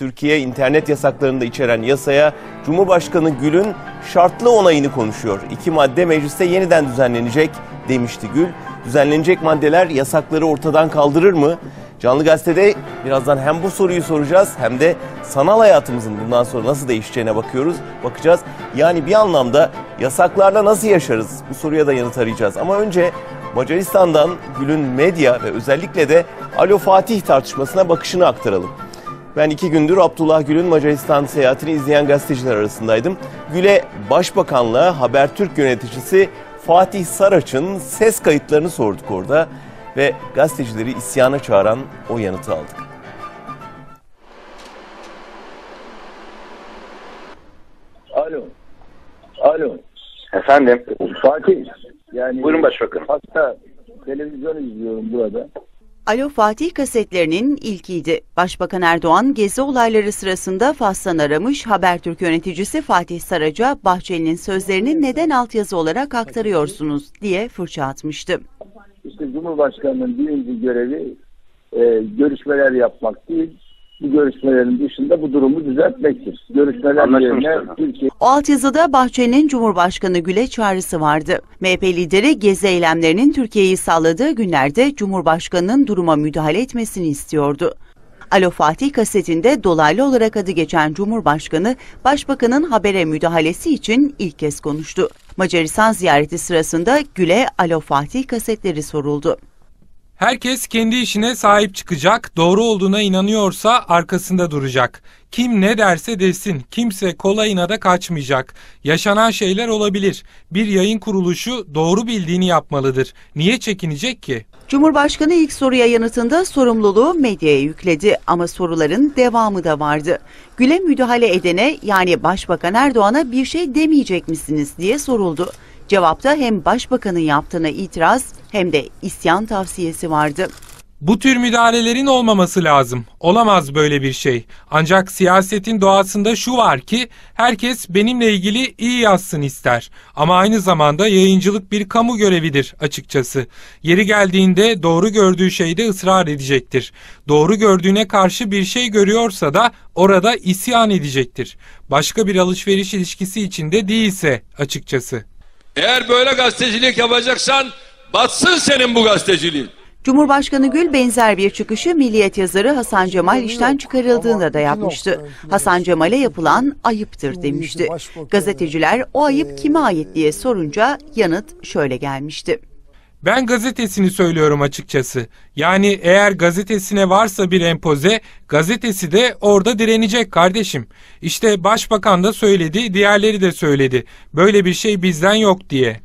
Türkiye internet yasaklarını da içeren yasaya Cumhurbaşkanı Gül'ün şartlı onayını konuşuyor. İki madde mecliste yeniden düzenlenecek demişti Gül. Düzenlenecek maddeler yasakları ortadan kaldırır mı? Canlı Gazete'de birazdan hem bu soruyu soracağız hem de sanal hayatımızın bundan sonra nasıl değişeceğine bakıyoruz, bakacağız. Yani bir anlamda yasaklarla nasıl yaşarız? Bu soruya da yanıt arayacağız. Ama önce Macaristan'dan Gül'ün medya ve özellikle de Alo Fatih tartışmasına bakışını aktaralım. Ben iki gündür Abdullah Gül'ün Macaristan seyahatini izleyen gazeteciler arasındaydım. Gül'e Başbakanlığa Habertürk yöneticisi Fatih Saraç'ın ses kayıtlarını sorduk orada ve gazetecileri isyana çağıran o yanıtı aldık. Alo. Alo. Efendim. Fatih. Yani Buyurun başbakanım. Hasta televizyon izliyorum burada. Alo Fatih kasetlerinin ilkiydi. Başbakan Erdoğan gezi olayları sırasında Fas'tan aramış Habertürk yöneticisi Fatih Saraç'a Bahçeli'nin sözlerini neden altyazı olarak aktarıyorsunuz diye fırça atmıştı. İşte Cumhurbaşkanı'nın birinci görevi e, görüşmeler yapmak değil, bu görüşmelerin dışında bu durumu düzeltmektir. Görüşmeler Anlaşılmıştır. yerine Türkiye O altyazıda Bahçeli'nin Cumhurbaşkanı Gül'e çağrısı vardı. MHP lideri gezi eylemlerinin Türkiye'yi salladığı günlerde Cumhurbaşkanı'nın duruma müdahale etmesini istiyordu. Alo Fatih kasetinde dolaylı olarak adı geçen Cumhurbaşkanı, Başbakanın habere müdahalesi için ilk kez konuştu. Macaristan ziyareti sırasında Gül'e Alo Fatih kasetleri soruldu. Herkes kendi işine sahip çıkacak, doğru olduğuna inanıyorsa arkasında duracak. Kim ne derse desin, kimse kolayına da kaçmayacak. Yaşanan şeyler olabilir. Bir yayın kuruluşu doğru bildiğini yapmalıdır. Niye çekinecek ki? Cumhurbaşkanı ilk soruya yanıtında sorumluluğu medyaya yükledi ama soruların devamı da vardı. Güle müdahale edene yani Başbakan Erdoğan'a bir şey demeyecek misiniz diye soruldu. Cevapta hem Başbakanın yaptığına itiraz hem de isyan tavsiyesi vardı. Bu tür müdahalelerin olmaması lazım. Olamaz böyle bir şey. Ancak siyasetin doğasında şu var ki herkes benimle ilgili iyi yazsın ister. Ama aynı zamanda yayıncılık bir kamu görevidir açıkçası. Yeri geldiğinde doğru gördüğü şeyde ısrar edecektir. Doğru gördüğüne karşı bir şey görüyorsa da orada isyan edecektir. Başka bir alışveriş ilişkisi içinde değilse açıkçası. Eğer böyle gazetecilik yapacaksan batsın senin bu gazeteciliğin. Cumhurbaşkanı Gül benzer bir çıkışı Milliyet yazarı Hasan Cemal işten çıkarıldığında da yapmıştı. Hasan Cemal'e yapılan ayıptır demişti. Gazeteciler o ayıp kime ait diye sorunca yanıt şöyle gelmişti. Ben gazetesini söylüyorum açıkçası. Yani eğer gazetesine varsa bir empoze, gazetesi de orada direnecek kardeşim. İşte başbakan da söyledi, diğerleri de söyledi. Böyle bir şey bizden yok diye.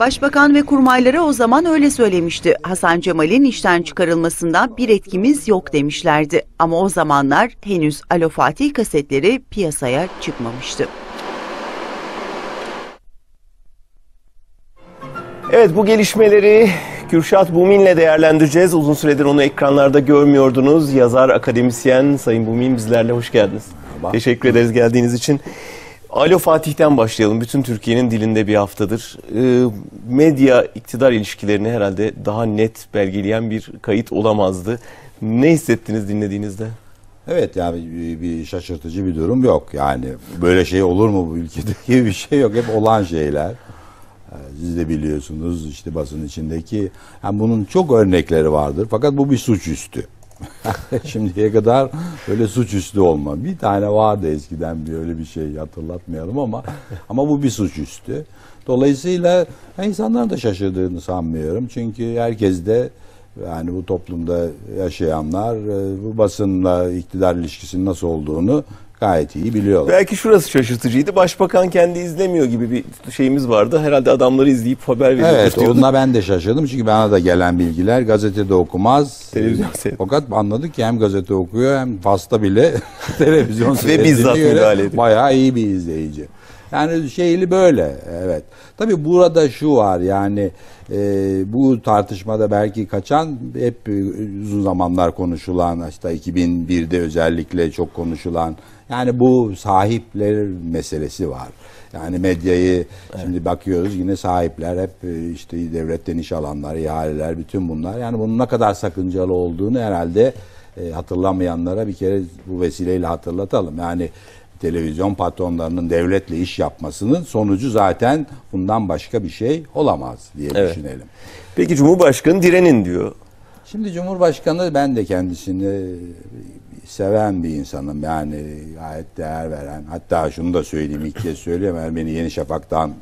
Başbakan ve kurmayları o zaman öyle söylemişti. Hasan Cemal'in işten çıkarılmasında bir etkimiz yok demişlerdi. Ama o zamanlar henüz Alo Fatih kasetleri piyasaya çıkmamıştı. Evet bu gelişmeleri Kürşat Bumin'le değerlendireceğiz. Uzun süredir onu ekranlarda görmüyordunuz. Yazar, akademisyen Sayın Bumin bizlerle hoş geldiniz. Teşekkür ederiz geldiğiniz için. Alo Fatih'ten başlayalım. Bütün Türkiye'nin dilinde bir haftadır. Ee, medya iktidar ilişkilerini herhalde daha net belgeleyen bir kayıt olamazdı. Ne hissettiniz dinlediğinizde? Evet yani bir, bir şaşırtıcı bir durum yok. Yani böyle şey olur mu bu ülkede gibi bir şey yok. Hep olan şeyler. Ee, Siz de biliyorsunuz işte basın içindeki. Yani bunun çok örnekleri vardır. Fakat bu bir suçüstü. Şimdiye kadar böyle suçüstü olma. Bir tane vardı eskiden bir öyle bir şey hatırlatmayalım ama ama bu bir suçüstü. Dolayısıyla insanların da şaşırdığını sanmıyorum. Çünkü herkes de yani bu toplumda yaşayanlar e, bu basınla iktidar ilişkisinin nasıl olduğunu gayet iyi biliyorlar. Belki şurası şaşırtıcıydı. Başbakan kendi izlemiyor gibi bir şeyimiz vardı. Herhalde adamları izleyip haber veriyor. Evet onunla ben de şaşırdım çünkü bana da gelen bilgiler gazetede okumaz. Televizyon seyrediyor. Fakat anladık ki hem gazete okuyor hem Fas'ta bile televizyon seyrettiğine bizzat göre müdahale ediyor. Bayağı iyi bir izleyici. Yani şeyli böyle evet. Tabii burada şu var yani e, bu tartışmada belki kaçan hep uzun zamanlar konuşulan işte 2001'de özellikle çok konuşulan yani bu sahipler meselesi var. Yani medyayı şimdi bakıyoruz yine sahipler hep e, işte devletten iş alanlar, ihaleler bütün bunlar. Yani bunun ne kadar sakıncalı olduğunu herhalde e, hatırlamayanlara bir kere bu vesileyle hatırlatalım. Yani televizyon patronlarının devletle iş yapmasının sonucu zaten bundan başka bir şey olamaz diye Evet. düşünelim. Peki Cumhurbaşkanı direnin diyor. Şimdi Cumhurbaşkanı ben de kendisini seven bir insanım. Yani gayet değer veren. Hatta şunu da söyleyeyim ilk kez söyleyeyim. Eğer beni Yeni Şafak'tan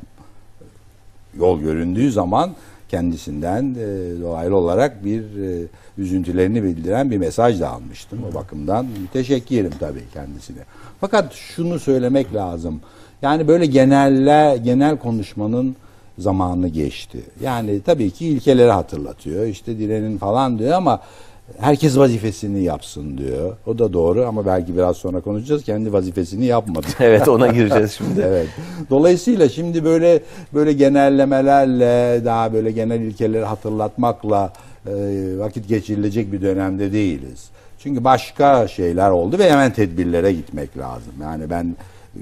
yol göründüğü zaman kendisinden e, dolaylı olarak bir e, üzüntülerini bildiren bir mesaj da almıştım. O bakımdan müteşekkirim tabii kendisine. Fakat şunu söylemek lazım. Yani böyle genelle genel konuşmanın zamanı geçti. Yani tabii ki ilkeleri hatırlatıyor. İşte direnin falan diyor ama herkes vazifesini yapsın diyor. O da doğru ama belki biraz sonra konuşacağız. Kendi vazifesini yapmadı. Evet ona gireceğiz şimdi. evet. Dolayısıyla şimdi böyle böyle genellemelerle daha böyle genel ilkeleri hatırlatmakla e, vakit geçirilecek bir dönemde değiliz. Çünkü başka şeyler oldu ve hemen tedbirlere gitmek lazım. Yani ben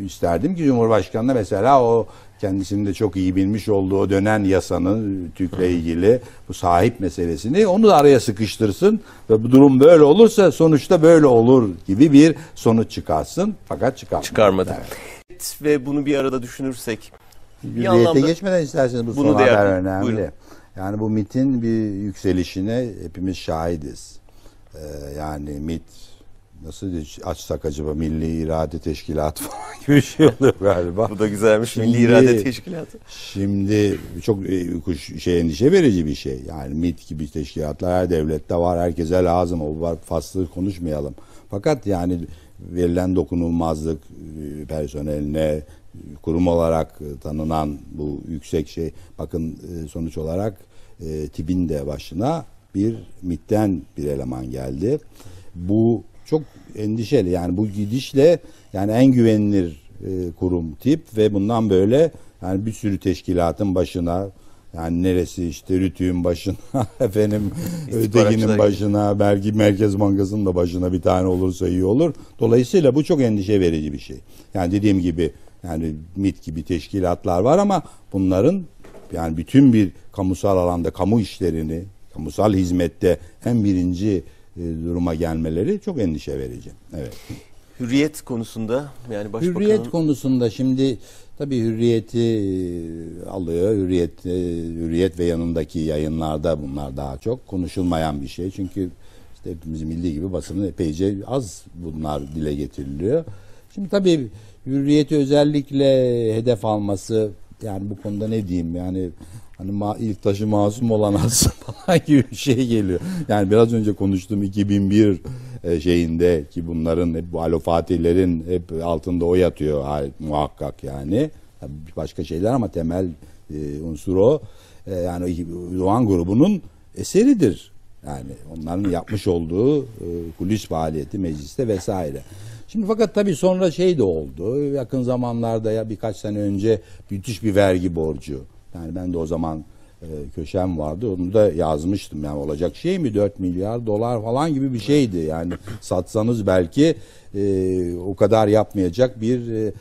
isterdim ki Cumhurbaşkanı'na mesela o kendisinin de çok iyi bilmiş olduğu dönen yasanın TÜK'le ilgili bu sahip meselesini onu da araya sıkıştırsın ve bu durum böyle olursa sonuçta böyle olur gibi bir sonuç çıkarsın fakat çıkarmadı. Çıkarmadı. Evet. Ve bunu bir arada düşünürsek bir Hürriyete geçmeden isterseniz bu Bunu son haber önemli. Buyurun. Yani bu MIT'in bir yükselişine hepimiz şahidiz. Ee, yani MIT nasıl açsak acaba Milli İrade Teşkilatı falan gibi bir şey oluyor galiba. bu da güzelmiş Milli Şimdi- İrade Teşkilatı. Şimdi çok e, şey endişe verici bir şey. Yani MIT gibi teşkilatlar her devlette var. Herkese lazım. O var faslı konuşmayalım. Fakat yani verilen dokunulmazlık e, personeline kurum olarak e, tanınan bu yüksek şey bakın sonuç olarak e, de başına bir MIT'ten bir eleman geldi. Bu çok endişeli. Yani bu gidişle yani en güvenilir e, kurum tip ve bundan böyle yani bir sürü teşkilatın başına yani neresi işte Rütü'nün başına efendim ötekinin başına belki Merkez Bankası'nın da başına bir tane olursa iyi olur. Dolayısıyla bu çok endişe verici bir şey. Yani dediğim gibi yani MIT gibi teşkilatlar var ama bunların yani bütün bir kamusal alanda kamu işlerini kamusal hizmette en birinci duruma gelmeleri çok endişe verici. Evet. Hürriyet konusunda yani başbakanın Hürriyet konusunda şimdi tabii hürriyeti e, alıyor. Hürriyet, e, hürriyet ve yanındaki yayınlarda bunlar daha çok konuşulmayan bir şey. Çünkü işte hepimizin bildiği gibi basının epeyce az bunlar dile getiriliyor. Şimdi tabii hürriyeti özellikle hedef alması yani bu konuda ne diyeyim yani hani ma- ilk taşı masum olan aslında falan gibi bir şey geliyor. Yani biraz önce konuştuğum 2001 e, şeyinde ki bunların hep bu Alo Fatihlerin hep altında o yatıyor ha- muhakkak yani. Başka şeyler ama temel e, unsur o. E, yani Doğan grubunun eseridir. Yani onların yapmış olduğu kulis faaliyeti mecliste vesaire. Şimdi fakat tabii sonra şey de oldu. Yakın zamanlarda ya birkaç sene önce müthiş bir vergi borcu. Yani ben de o zaman e, köşem vardı. Onu da yazmıştım. Yani olacak şey mi 4 milyar dolar falan gibi bir şeydi. Yani satsanız belki e, o kadar yapmayacak bir e,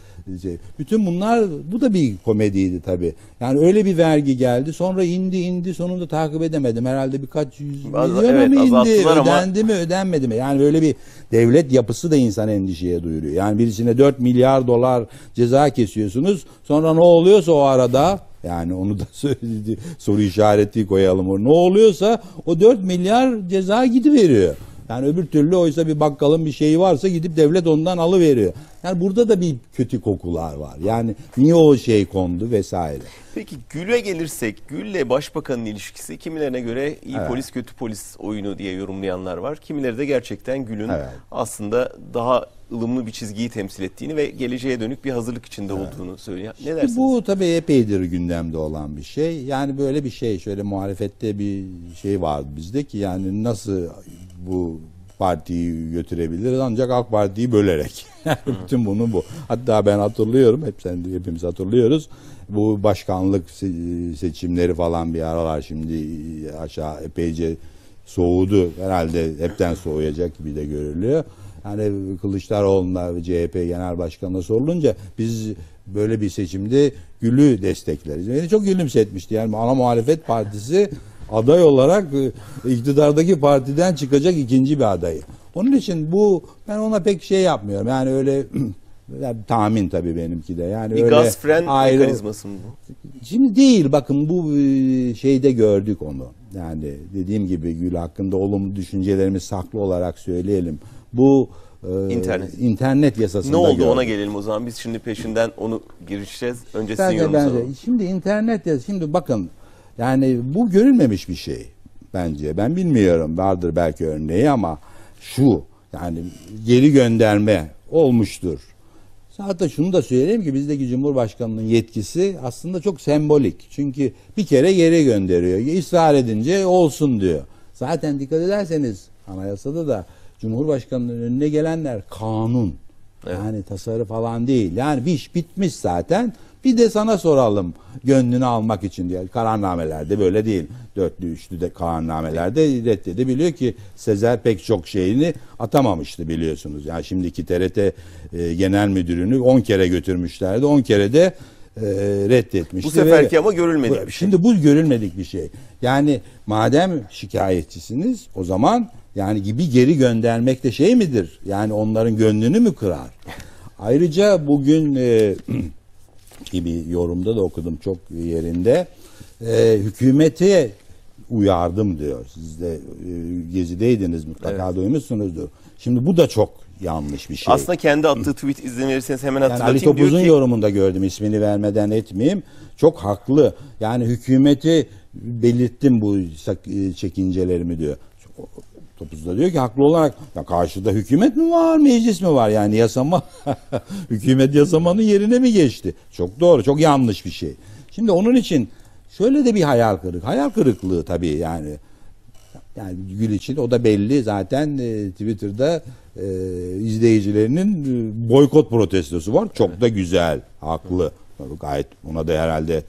şey. Bütün bunlar bu da bir komediydi tabii. Yani öyle bir vergi geldi. Sonra indi indi sonunda takip edemedim. Herhalde birkaç yüz milyona evet, mı indi? azalttılar ama- Ödendi mi ödenmedi mi? Yani böyle bir devlet yapısı da insan endişeye duyuruyor. Yani birisine 4 milyar dolar ceza kesiyorsunuz. Sonra ne oluyorsa o arada yani onu da söyledi, soru işareti koyalım. O Ne oluyorsa o 4 milyar ceza gidiveriyor. Yani öbür türlü oysa bir bakkalın bir şeyi varsa gidip devlet ondan alıveriyor. Yani burada da bir kötü kokular var. Yani niye o şey kondu vesaire. Peki Gül'e gelirsek Gül'le başbakanın ilişkisi kimilerine göre iyi Evet. polis kötü polis oyunu diye yorumlayanlar var. Kimileri de gerçekten Gül'ün Evet. aslında daha ılımlı bir çizgiyi temsil ettiğini ve geleceğe dönük bir hazırlık içinde olduğunu söylüyor. Ne dersiniz? Bu tabii epeydir gündemde olan bir şey. Yani böyle bir şey şöyle muhalefette bir şey var bizde ki yani nasıl bu partiyi götürebiliriz ancak AK Parti'yi bölerek. Bütün bunu bu. Hatta ben hatırlıyorum hep sen hepimiz hatırlıyoruz. Bu başkanlık se- seçimleri falan bir aralar şimdi aşağı epeyce soğudu. Herhalde hepten soğuyacak gibi de görülüyor. Yani Kılıçdaroğlu'na CHP Genel Başkanı'na sorulunca biz böyle bir seçimde Gül'ü destekleriz. Beni çok gülümsetmişti. Yani ana muhalefet partisi aday olarak e, iktidardaki partiden çıkacak ikinci bir adayı. Onun için bu ben ona pek şey yapmıyorum. Yani öyle yani tahmin tabii benimki de. Yani Bir öyle gaz fren ayrı- mekanizması mı bu? Şimdi değil bakın bu e, şeyde gördük onu. Yani dediğim gibi Gül hakkında olumlu düşüncelerimizi saklı olarak söyleyelim. Bu e, İnternet. internet yasasında Ne oldu gördük. ona gelelim o zaman. Biz şimdi peşinden onu girişeceğiz. Önce sizin Bence, yorumunuzu bence. alalım. Şimdi internet ya şimdi bakın yani bu görülmemiş bir şey bence. Ben bilmiyorum vardır belki örneği ama şu yani geri gönderme olmuştur. Hatta şunu da söyleyeyim ki bizdeki Cumhurbaşkanı'nın yetkisi aslında çok sembolik. Çünkü bir kere geri gönderiyor. Israr edince olsun diyor. Zaten dikkat ederseniz anayasada da Cumhurbaşkanı'nın önüne gelenler kanun. Yani tasarı falan değil. Yani bir iş bitmiş zaten. Bir de sana soralım gönlünü almak için diye. Kararnamelerde böyle değil. Dörtlü üçlü de kararnamelerde reddedebiliyor ki Sezer pek çok şeyini atamamıştı biliyorsunuz. Yani şimdiki TRT e, genel müdürünü 10 kere götürmüşlerdi. 10 kere de e, reddetmişti. Bu seferki Ve- ama görülmedik bu- bir şey. Şimdi bu görülmedik bir şey. Yani madem şikayetçisiniz o zaman yani gibi geri göndermek de şey midir? Yani onların gönlünü mü kırar? Ayrıca bugün e, gibi yorumda da okudum çok yerinde. E, hükümete uyardım diyor. Siz de e, gezideydiniz mutlaka duymuşsunuzdur. Şimdi bu da çok yanlış bir şey. Aslında kendi attığı tweet izin verirseniz hemen Yani Ali hatırlatayım. Topuz'un ki, yorumunda gördüm ismini vermeden etmeyeyim. Çok haklı. Yani hükümeti belirttim bu e, çekincelerimi diyor. Topuz da diyor ki haklı olarak ya karşıda hükümet mi var meclis mi var yani yasama hükümet yasamanın yerine mi geçti? Çok doğru çok yanlış bir şey. Şimdi onun için şöyle de bir hayal kırık hayal kırıklığı tabii yani yani Gül için o da belli zaten e, Twitter'da e, izleyicilerinin e, boykot protestosu var. Çok da güzel, haklı. Gayet ona da herhalde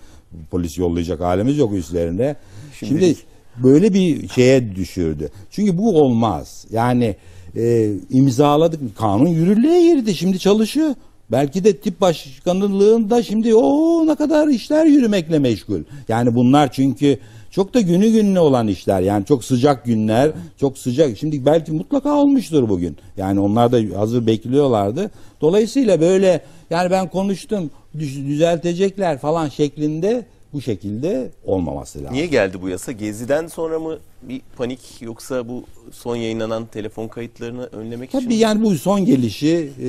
polis yollayacak halimiz yok üstlerine. Şimdi, Şimdilik. Böyle bir şeye düşürdü. Çünkü bu olmaz. Yani e, imzaladık kanun yürürlüğe girdi. Şimdi çalışıyor. Belki de tip başkanlığında şimdi o ne kadar işler yürümekle meşgul. Yani bunlar çünkü çok da günü gününe olan işler. Yani çok sıcak günler, çok sıcak. Şimdi belki mutlaka olmuştur bugün. Yani onlar da hazır bekliyorlardı. Dolayısıyla böyle yani ben konuştum düz- düzeltecekler falan şeklinde bu şekilde olmaması lazım. Niye geldi bu yasa? Gezi'den sonra mı bir panik yoksa bu son yayınlanan telefon kayıtlarını önlemek için Tabii mi? yani bu son gelişi e,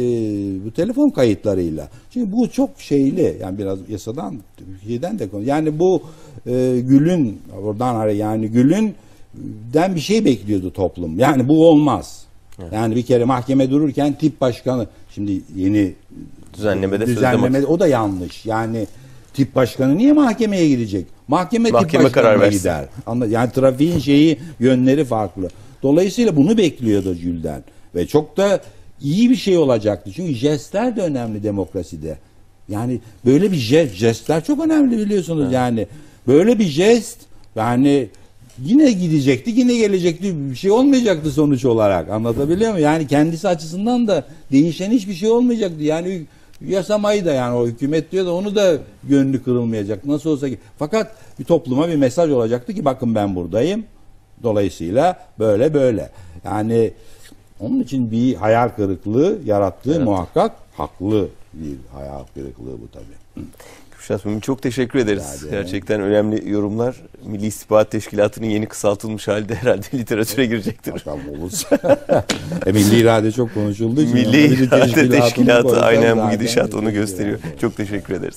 bu telefon kayıtlarıyla. Çünkü bu çok şeyli yani biraz yasadan Türkiye'den de konu. Yani bu e, Gül'ün oradan yani Gül'ün den bir şey bekliyordu toplum. Yani bu olmaz. Yani bir kere mahkeme dururken tip başkanı şimdi yeni Düzenlemede düzenlemede o da yanlış. Yani tip başkanı niye mahkemeye girecek? Mahkeme, tip Mahkeme karar başkanına versin. gider. Anla- Yani trafiğin şeyi yönleri farklı. Dolayısıyla bunu bekliyordu Gül'den. Ve çok da iyi bir şey olacaktı. Çünkü jestler de önemli demokraside. Yani böyle bir jest, jestler çok önemli biliyorsunuz yani. Böyle bir jest yani yine gidecekti yine gelecekti bir şey olmayacaktı sonuç olarak anlatabiliyor muyum? Yani kendisi açısından da değişen hiçbir şey olmayacaktı. Yani yasamayı da yani o hükümet diyor da onu da gönlü kırılmayacak. Nasıl olsa ki. Fakat bir topluma bir mesaj olacaktı ki bakın ben buradayım. Dolayısıyla böyle böyle. Yani onun için bir hayal kırıklığı yarattığı muhakkak haklı bir hayal kırıklığı bu tabii. Kürşat Mümin çok teşekkür ederiz. Ederim. Gerçekten önemli yorumlar. Milli İstihbarat Teşkilatı'nın yeni kısaltılmış halde herhalde literatüre girecektir. Bakalım olursa. e, milli irade çok konuşulduğu için. Milli milli İrade Teşkilatı aynen bu gidişat onu gösteriyor. Çok teşekkür ederiz.